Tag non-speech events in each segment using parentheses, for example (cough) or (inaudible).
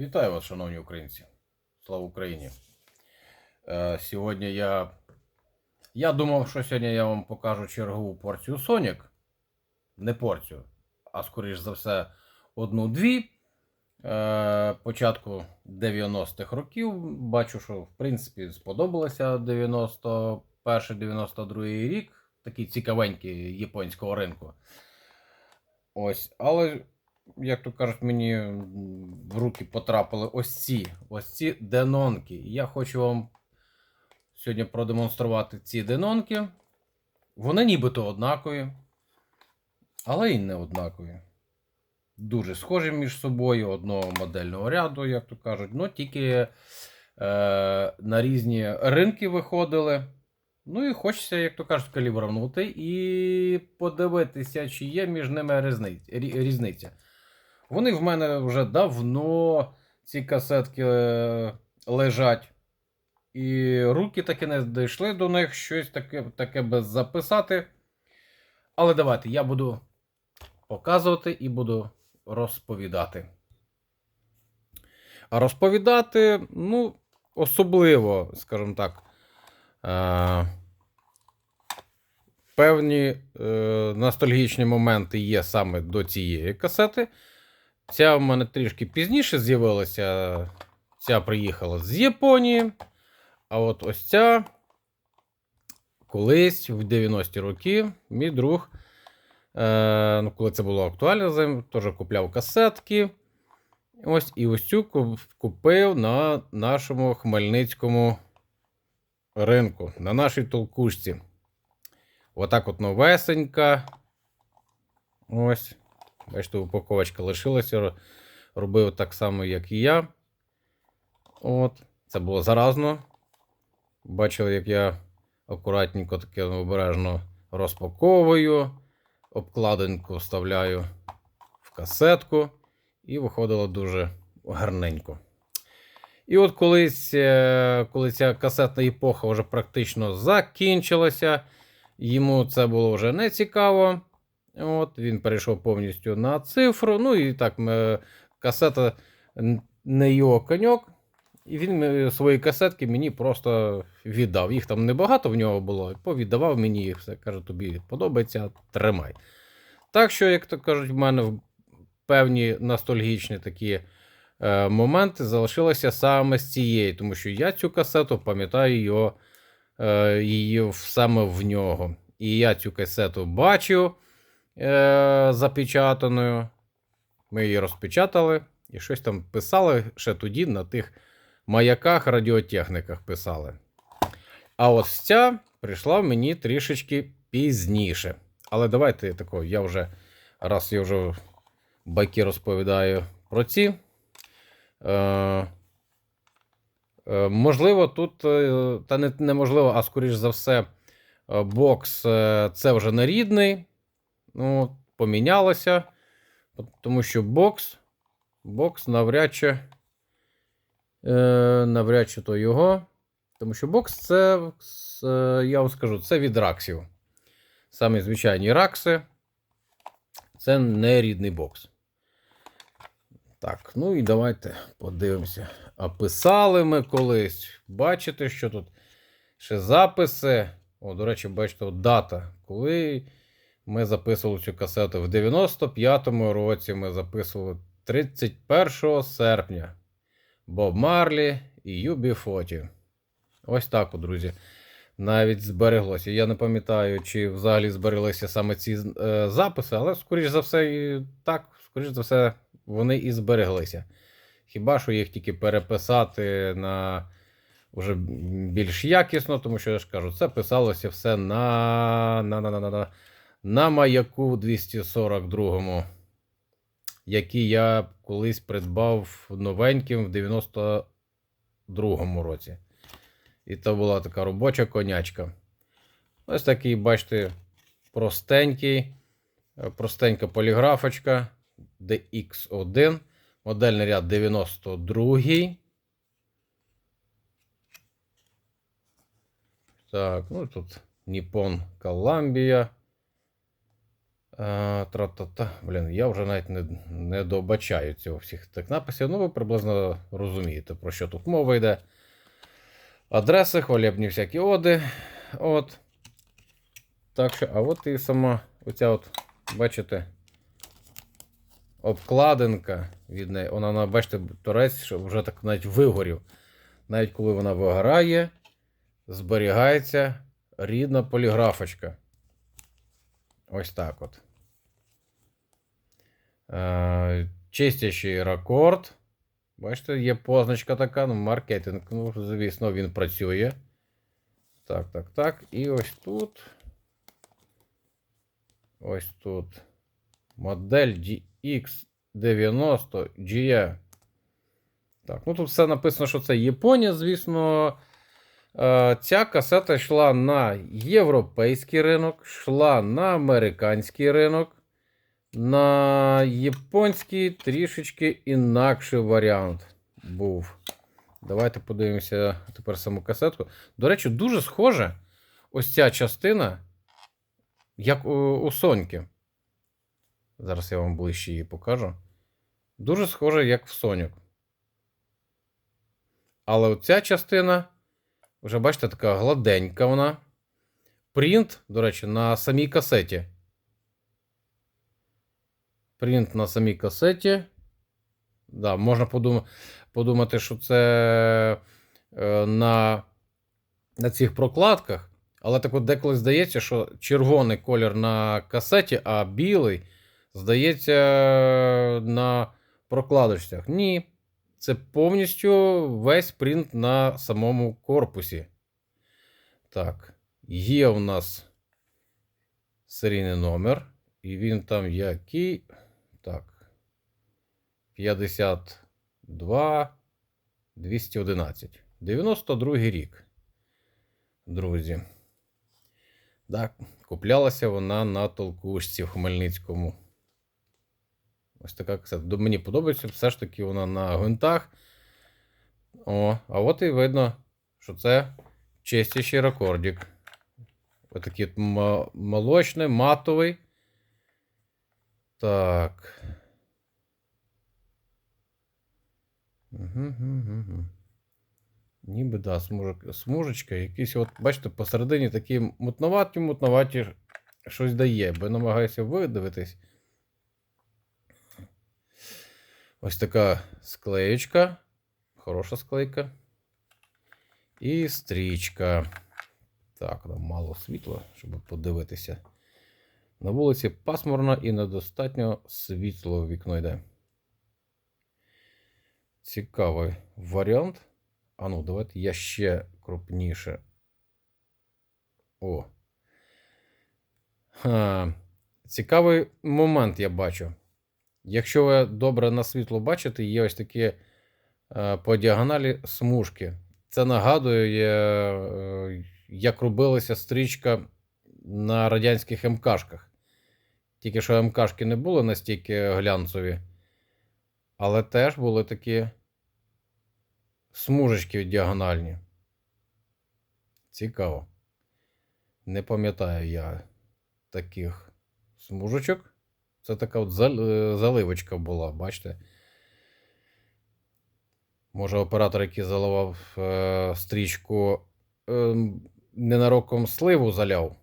Вітаю вас, шановні українці. Слава Україні. Е, сьогодні я. Я думав, що сьогодні я вам покажу чергову порцію Sonic. Не порцію, а скоріш за все, одну-дві. Е, початку 90-х років. Бачу, що в принципі сподобалося 91-92 рік. Такий цікавенький японського ринку. Ось, але як то кажуть, мені в руки потрапили ось ці ось ці денонки. Я хочу вам сьогодні продемонструвати ці денонки. Вони нібито однакові, але й не однакові. Дуже схожі між собою, одного модельного ряду, як то кажуть, ну тільки е, на різні ринки виходили. Ну і хочеться, як то кажуть, калібрувати і подивитися, чи є між ними різниця. Вони в мене вже давно ці касетки е, лежать. І руки таки не дійшли до них, щось таке таке без записати. Але давайте я буду показувати і буду розповідати. А розповідати, ну, особливо, скажімо так, е- певні е- ностальгічні моменти є саме до цієї касети. Ця в мене трішки пізніше з'явилася. Ця приїхала з Японії. А от ось ця колись в 90-ті роки мій друг, е, ну, коли це було актуально, теж купляв касетки. Ось і ось цю купив на нашому хмельницькому ринку, на нашій толкушці. Отак от новесенька. Ось. Бачите, упаковочка лишилася. Робив так само, як і я. От. Це було заразно. Бачили, як я акуратненько таке обережно розпаковую, обкладинку вставляю в касетку, і виходило дуже гарненько. І от колись, е, коли ця касетна епоха вже практично закінчилася, йому це було вже не цікаво. От, Він перейшов повністю на цифру. Ну і так, ми, касета не його коньок. І він свої касетки мені просто віддав. Їх там небагато в нього було. Повіддавав мені їх все. Каже, тобі подобається, тримай. Так що, як то кажуть, в мене певні ностальгічні такі е, моменти залишилися саме з цієї, тому що я цю касету пам'ятаю його, е, її саме в нього. І я цю касету бачив е, запечатаною. Ми її розпечатали і щось там писали ще тоді на тих маяках, радіотехніках писали. А от ця прийшла мені трішечки пізніше. Але давайте тако, я вже раз я вже байки розповідаю про ці. Е, е, Можливо, тут, е, та не, неможливо, а скоріш за все, е, бокс це вже не рідний. Ну, помінялося. Тому що бокс, бокс навряд чи е, навряд чи то його. Тому що бокс це, е, я вам скажу, це від раксів. Самі звичайні ракси. Це не рідний бокс. Так, ну і давайте подивимося. А писали ми колись. Бачите, що тут ще записи. О, до речі, бачите, от дата. Коли ми записували цю касету в 95-му році. Ми записували 31 серпня. Боб Марлі і Юбі Фоті. Ось так, друзі. Навіть збереглося. Я не пам'ятаю, чи взагалі збереглися саме ці е, записи, але, скоріш за все, так, скоріш за все, вони і збереглися. Хіба що їх тільки переписати на вже більш якісно, тому що я ж кажу, це писалося все на, на, на, на, на, на маяку 242, який я колись придбав новеньким в 92-му році. І то була така робоча конячка. Ось такий, бачите, простенький, е, простенька поліграфочка DX1. Модельний ряд 92. Так, ну тут Nippon Columbia. Е, Тра-та-та. Блін, я вже навіть не, не добачаю цього всіх тих написів. Ну, ви приблизно розумієте, про що тут мова йде. Адреси, хвалебні всякі оди. От. Так що, а от і сама оця от, бачите, обкладинка від неї. Вона, бачите, торець що вже так навіть вигорів. Навіть коли вона вигорає, зберігається рідна поліграфочка. Ось так от. Е, чистящий рекорд. Бачите, є позначка така, ну, маркетинг. Ну, звісно, він працює. Так, так, так. І ось тут. Ось тут. Модель GX90 GE. Так, ну тут все написано, що це Японія, звісно. Е, Ця касета йшла на європейський ринок, йшла на американський ринок. На японський трішечки інакший варіант був. Давайте подивимося тепер саму касетку. До речі, дуже схоже ось ця частина, як у, Соньки. Зараз я вам ближче її покажу. Дуже схоже, як в Соньок. Але оця частина, вже бачите, така гладенька вона. Принт, до речі, на самій касеті. Принт на самій касеті. Да, можна подумати, подумати, що це е, на, на цих прокладках. Але так от деколи здається, що червоний колір на касеті, а білий, здається, на прокладочках. Ні. Це повністю весь принт на самому корпусі. Так, є у нас серійний номер. І він там який. Так. 52 211. 92 рік. Друзі. Так, куплялася вона на толкушці в Хмельницькому. Ось така касета. Мені подобається, все ж таки вона на гвинтах. О, а от і видно, що це чистіший рекордик. Ось такий молочний, матовий. Так. Угу. Ніби, да, смужечка. Якісь, от, бачите, посередині такі мутноваті, мутноваті щось дає, бо намагаюся видивитись. Ось така склеєчка. Хороша склейка. І стрічка. Так, там мало світла, щоб подивитися. На вулиці пасмурно і недостатньо світло в вікно йде. Цікавий варіант. А ну, давайте я ще крупніше. О. Ха. Цікавий момент я бачу. Якщо ви добре на світло бачите, є ось такі е, по діагоналі смужки. Це нагадує, е, як робилася стрічка на радянських МКшках. Тільки що МКшки не були настільки глянцеві, але теж були такі смужечки діагональні. Цікаво. Не пам'ятаю я таких смужечок. Це така от е, заливочка була, бачите? Може, оператор, який заливав е, стрічку, е, ненароком сливу заляв.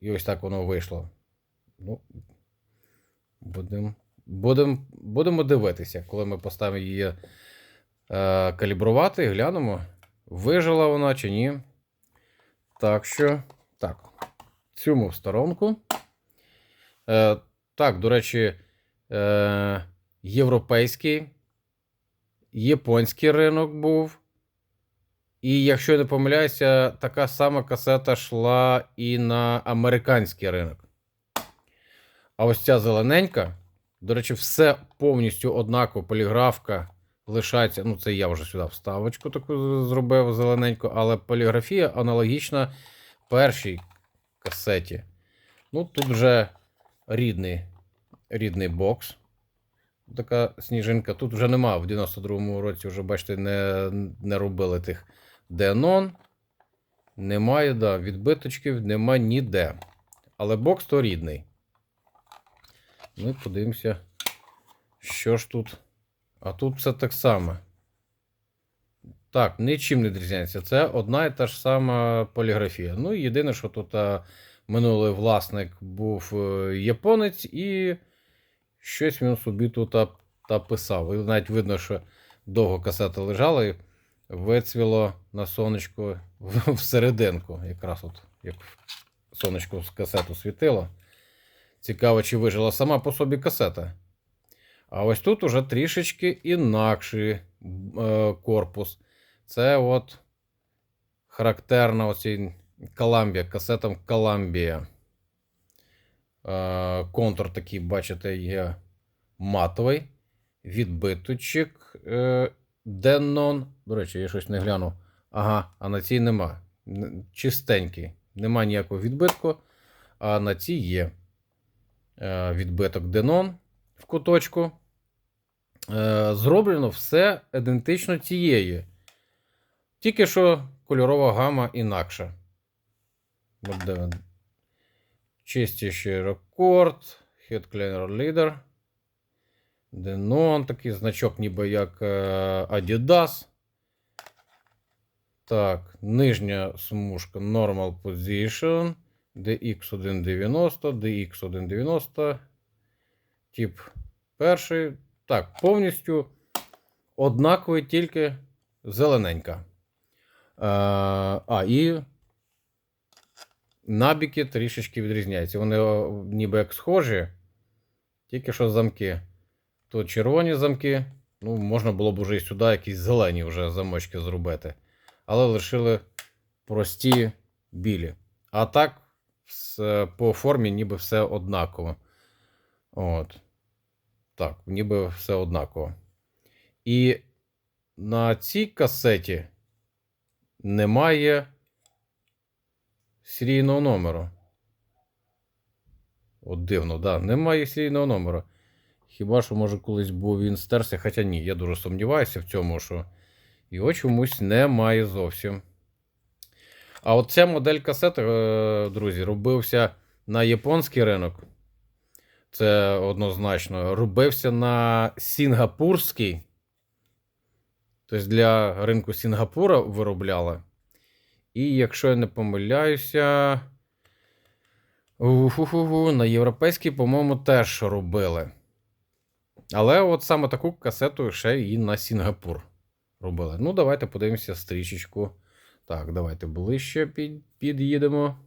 І ось так воно вийшло. Ну, будемо будем, будемо дивитися, коли ми поставимо її е, калібрувати, глянемо, вижила вона чи ні. Так що, так, цю ми в сторонку. Е, так, до речі, е, європейський, японський ринок був. І якщо я не помиляюся, така сама касета йшла і на американський ринок. А ось ця зелененька, до речі, все повністю однаково, поліграфка лишається. Ну, це я вже сюди вставочку таку зробив зелененьку, але поліграфія аналогічна першій касеті. Ну, тут вже рідний, рідний бокс. Така сніжинка. Тут вже нема. В 92-му році вже, бачите, не, не робили тих Денон. Немає, да, відбиточків нема ніде. Але бокс то рідний. І подивимося, що ж тут. А тут все так само. Так, нічим не відрізняється. Це одна і та ж сама поліграфія. Ну, єдине, що тут а, минулий власник був е, японець, і щось він собі тут а, та писав. І навіть видно, що довго касета лежала і вицвіло на сонечко всерединку. Якраз от як сонечко з касету світило. Цікаво, чи вижила сама по собі касета. А ось тут уже трішечки інакший е, корпус. Це от характерна оцій Columbia, касетам Columbia. Е, контур такий, бачите, є матовий. Відбиточок е, Denon. До речі, я щось не глянув. Ага, а на цій нема. Чистенький. Нема ніякого відбитку, а на цій є відбиток Denon в куточку. Е, зроблено все ідентично цієї. Тільки що кольорова гама інакша. Чистіший рекорд, Head Cleaner Leader. Denon, такий значок, ніби як е, Adidas. Так, нижня смужка Normal Position. DX190, DX190. Тип перший. Так, повністю однаковий, тільки зелененька. Е, а, і набіки трішечки відрізняються. Вони ніби як схожі, тільки що замки. Тут червоні замки. Ну, можна було б вже і сюди якісь зелені вже замочки зробити. Але лишили прості білі. А так, все, по формі ніби все однаково. От. Так, ніби все однаково. І на цій касеті немає серійного номеру. От дивно, да, немає серійного номеру. Хіба що, може, колись був він стерся, хоча ні, я дуже сумніваюся в цьому, що його чомусь немає зовсім. А от ця модель касети, е, друзі, робився на японський ринок. Це однозначно. Робився на сінгапурський. Тобто для ринку Сінгапура виробляли. І якщо я не помиляюся, уху-ху-ху, на європейський, по-моєму, теж робили. Але от саме таку касету ще і на Сінгапур робили. Ну, давайте подивимося стрічечку. Так, давайте ближче під, під'їдемо.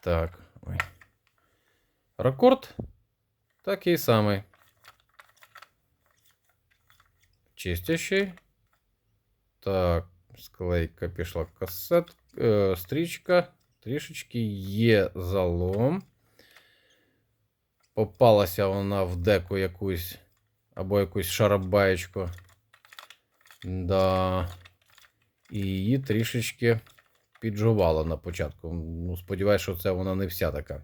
Так. Ой. Рекорд такий самий. Чистящий. Так, склейка пішла касет. Е, стрічка. Трішечки є залом. Попалася вона в деку якусь. Або якусь шарабаєчку. Да. І її трішечки піджувало на початку. Ну, сподіваюсь, що це вона не вся така.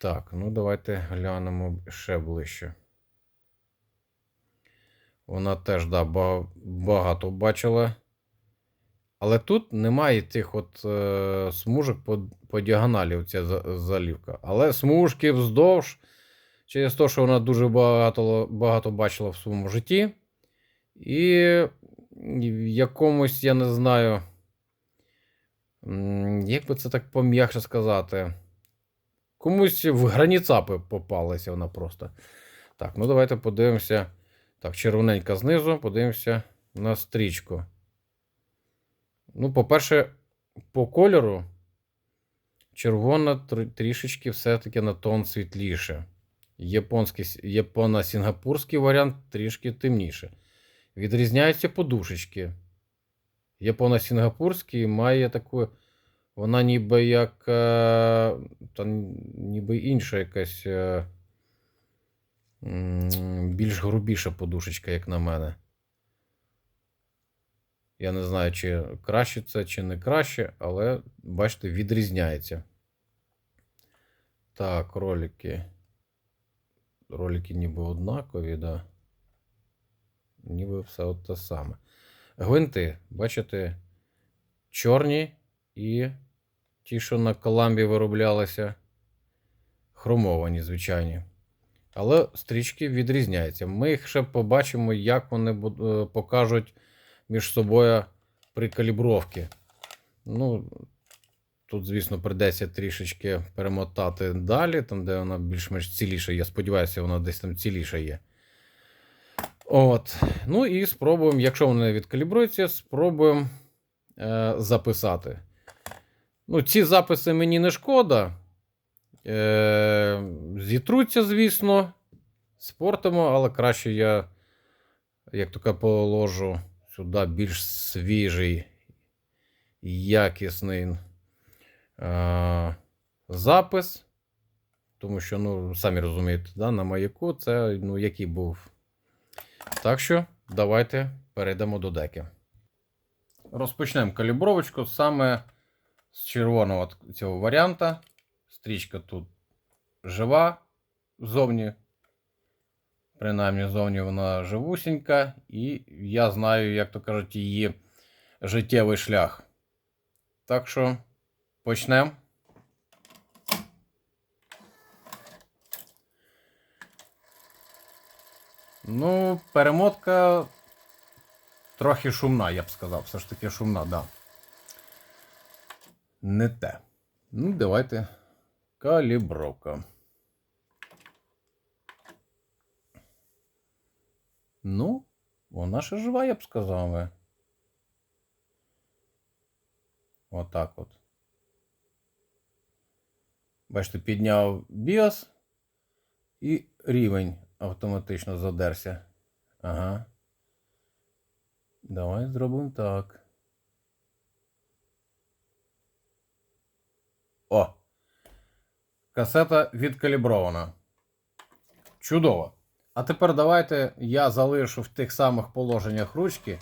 Так, ну давайте глянемо ще ближче. Вона теж, да, багато бачила. Але тут немає тих от е, смужок по, по діагоналі, за- залівка. Але смужки вздовж, через те, що вона дуже багато, багато бачила в своєму житті. І в якомусь, я не знаю, як би це так пом'якше сказати. Комусь в граніцапи попалася вона просто. Так, ну давайте подивимося. Так, червоненька знизу, подивимося на стрічку. Ну, по-перше, по кольору червона тр- трішечки все-таки на тон світліше. Японський, японо-сінгапурський варіант трішки темніше. Відрізняються подушечки. Японо-сінгапурський має таку. Вона ніби як. е, Та ніби інша якась. е, Більш грубіша подушечка, як на мене. Я не знаю, чи краще це, чи не краще, але бачите, відрізняється. Так, ролики. Ролики ніби однакові, да. Ніби все от те саме. Гвинти, бачите, чорні і ті, що на коламбі вироблялися. хромовані, звичайні. Але стрічки відрізняються. Ми їх ще побачимо, як вони е, покажуть між собою при калібровці. Ну, тут, звісно, придеться трішечки перемотати далі, там, де вона більш-менш ціліша. Я сподіваюся, вона десь там ціліша є. От. Ну і спробуємо, якщо вони відкалібруються, спробуємо е, записати. Ну, ці записи мені не шкода. Е, зітруться, звісно, спортимо, але краще я, як таке, положу сюди більш свіжий, якісний е, запис. Тому що, ну, самі розумієте, да, на маяку це ну, який був. Так що, давайте перейдемо до деки. Розпочнемо калібровочку саме з червоного цього варіанта. Стрічка тут жива ззовні. Принаймні, ззовні вона живусінька, і я знаю, як то кажуть, її життєвий шлях. Так що почнемо. Ну, перемотка трохи шумна, я б сказав. Все ж таки шумна, да. Не те. Ну, давайте. Калібровка. Ну, вона ще жива, я б сказав. би. Отак от. Бачите, підняв BIOS і рівень автоматично задерся. Ага. Давай зробимо так. О! Касета відкалібрована. Чудово. А тепер давайте я залишу в тих самих положеннях ручки.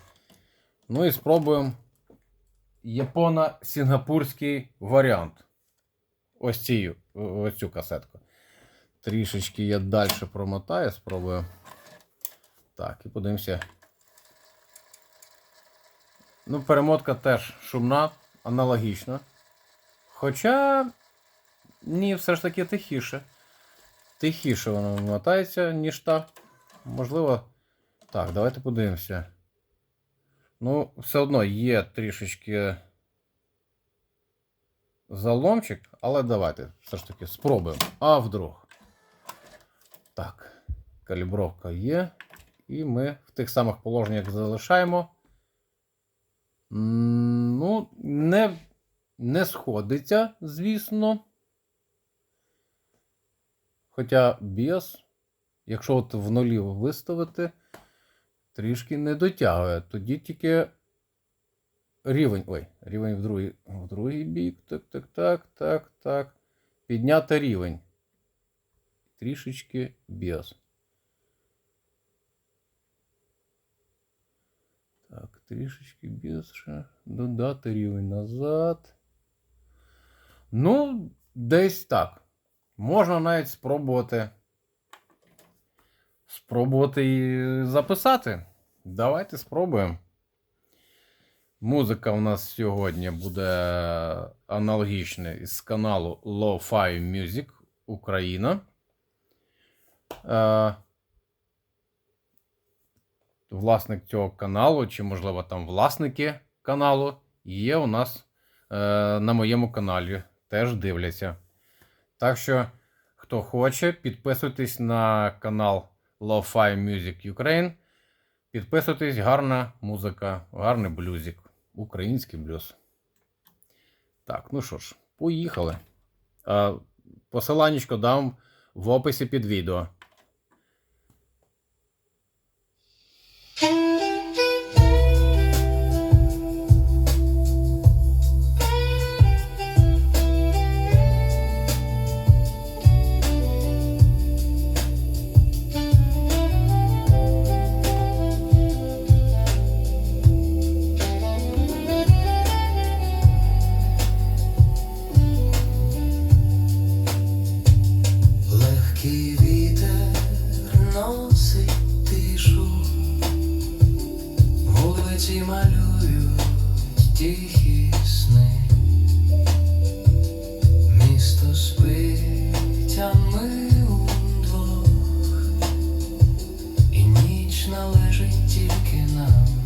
Ну і спробуємо японо-сінгапурський варіант. Ось цю, ось цю касетку. Трішечки я далі промотаю, спробую. Так, і подивимося. Ну, перемотка теж шумна, аналогічна. Хоча. Ні, все ж таки тихіше. Тихіше вона мотається, ніж та. Можливо. Так, давайте подивимося. Ну, все одно є трішечки заломчик, але давайте все ж таки спробуємо. А вдруг. Так, калібровка є. І ми в тих самих положеннях залишаємо. Ну, не, не сходиться, звісно. Хоча BIOS, якщо от в нулі виставити, трішки не дотягує. Тоді тільки рівень. Ой, рівень в другий, в другий бік. Так, так, так, так, так. Підняти рівень. Трішечки BIOS. Так, трішечки ще. Додати рівень назад. Ну, десь так. Можна навіть спробувати. Спробувати і записати. Давайте спробуємо. Музика у нас сьогодні буде аналогічна із каналу Lo-Fi Music Україна. Е, власник цього каналу, чи, можливо, там власники каналу, є у нас е, на моєму каналі. Теж дивляться. Так що, хто хоче, підписуйтесь на канал Lo-Fi Music Ukraine. Підписуйтесь, гарна музика, гарний блюзик. Український блюз. Так, ну що ж, поїхали. А, посиланнячко дам в описі під відео. належить тільки нам.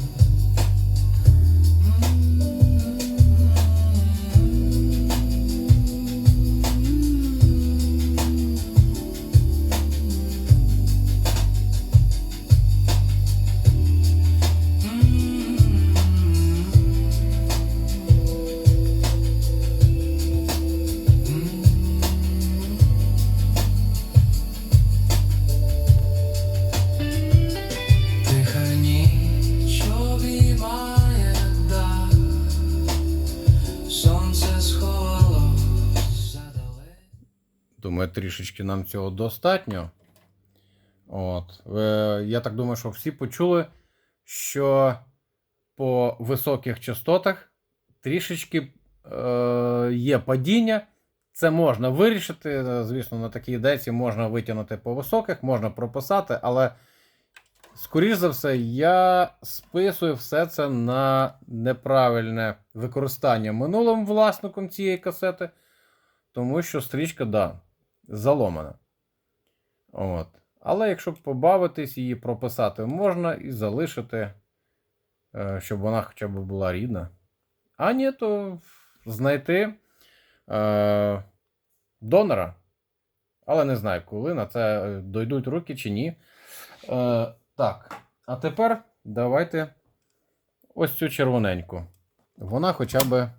Трішечки нам цього достатньо. От. Е, я так думаю, що всі почули, що по високих частотах трішечки е, є падіння. Це можна вирішити. Звісно, на такій деці можна витягнути по високих, можна прописати, але, скоріш за все, я списую все це на неправильне використання минулим власником цієї касети, тому що стрічка, да, заломана. От. Але якщо побавитись її прописати можна і залишити, е, щоб вона хоча б була рідна. А ні, то знайти е, донора. Але не знаю, коли на це е, дойдуть руки чи ні. Е, так, а тепер давайте ось цю червоненьку. Вона хоча б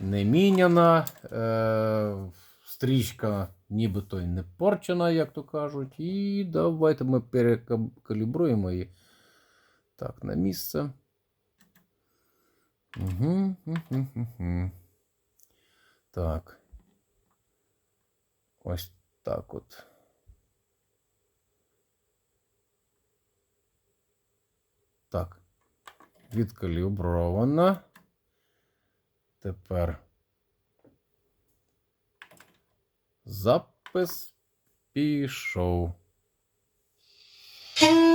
не міняна, е, стрічка нібито й не порчена, як то кажуть. І давайте ми перекалібруємо її. Так, на місце. Угу, угу, угу. Так. Ось так от. Так. Відкалібровано. Тепер запис пішов. (laughs)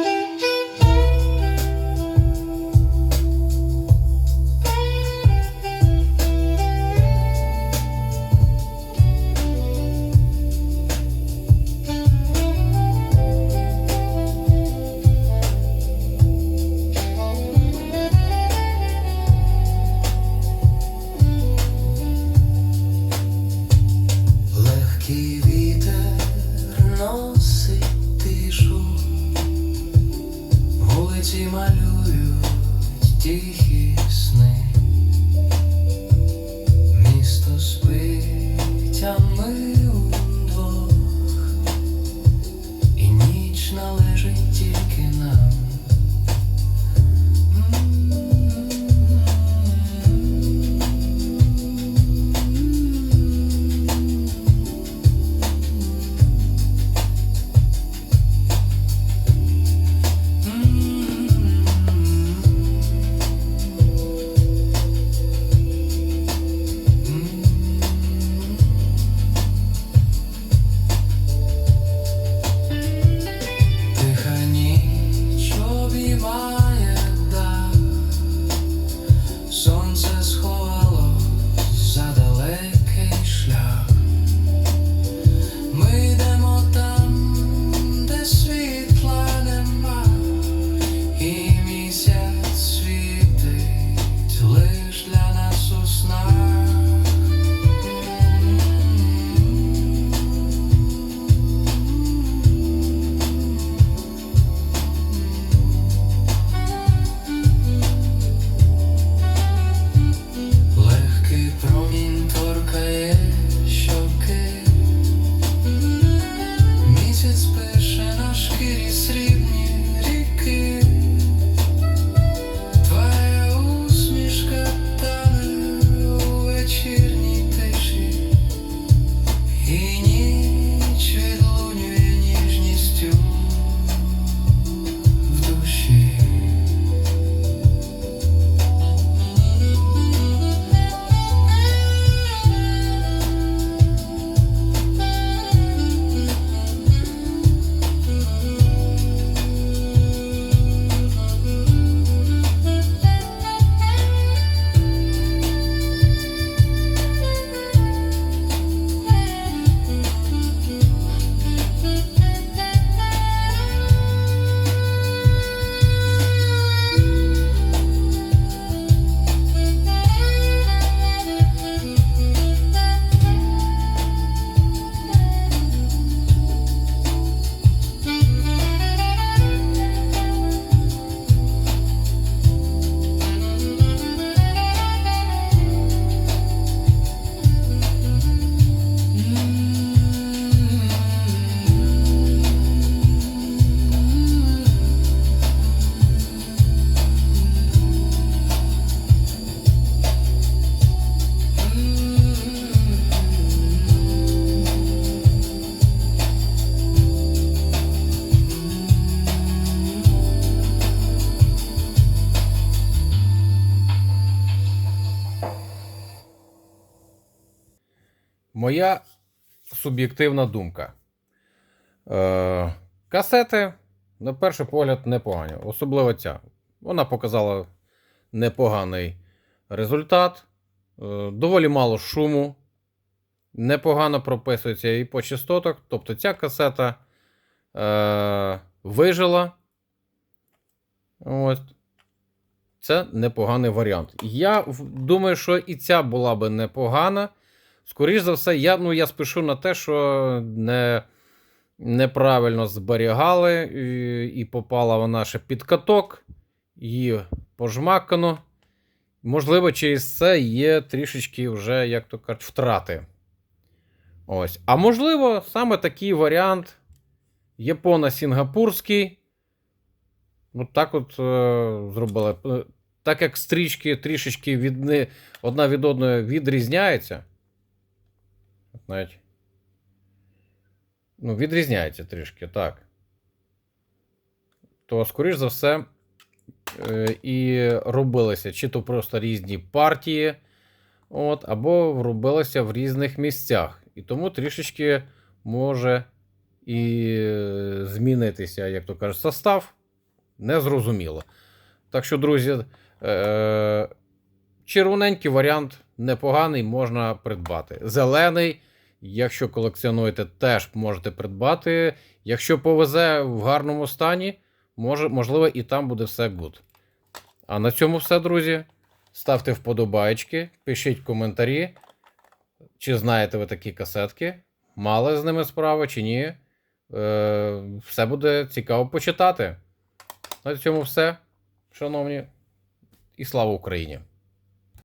суб'єктивна думка. Е, касети, на перший погляд, непогані. Особливо ця. Вона показала непоганий результат. Е, доволі мало шуму. Непогано прописується і по частотах. Тобто ця касета е, вижила. Ось. Це непоганий варіант. Я думаю, що і ця була би непогана. Скоріше за все, я, ну, я спішу на те, що не, неправильно зберігали, і, і попала вона ще під каток, її пожмакано. Можливо, через це є трішечки вже, як то кажуть, втрати. Ось. А можливо, саме такий варіант японо-сінгапурський. Ну, так от е, зробили. Е, Так як стрічки трішечки від, одна від одної відрізняються. Навіть. Ну, відрізняється трішки, так. То, скоріш за все, е, і робилися чи то просто різні партії, от, або робилися в різних місцях. І тому трішечки може і е, змінитися, як то кажуть, состав. Незрозуміло. Так що, друзі, е, червоненький варіант непоганий, можна придбати. Зелений, якщо колекціонуєте, теж можете придбати. Якщо повезе в гарному стані, може, можливо, і там буде все гуд. А на цьому все, друзі. Ставте вподобайки, пишіть коментарі. Чи знаєте ви такі касетки? Мали з ними справи чи ні? Е, все буде цікаво почитати. На цьому все, шановні, і слава Україні!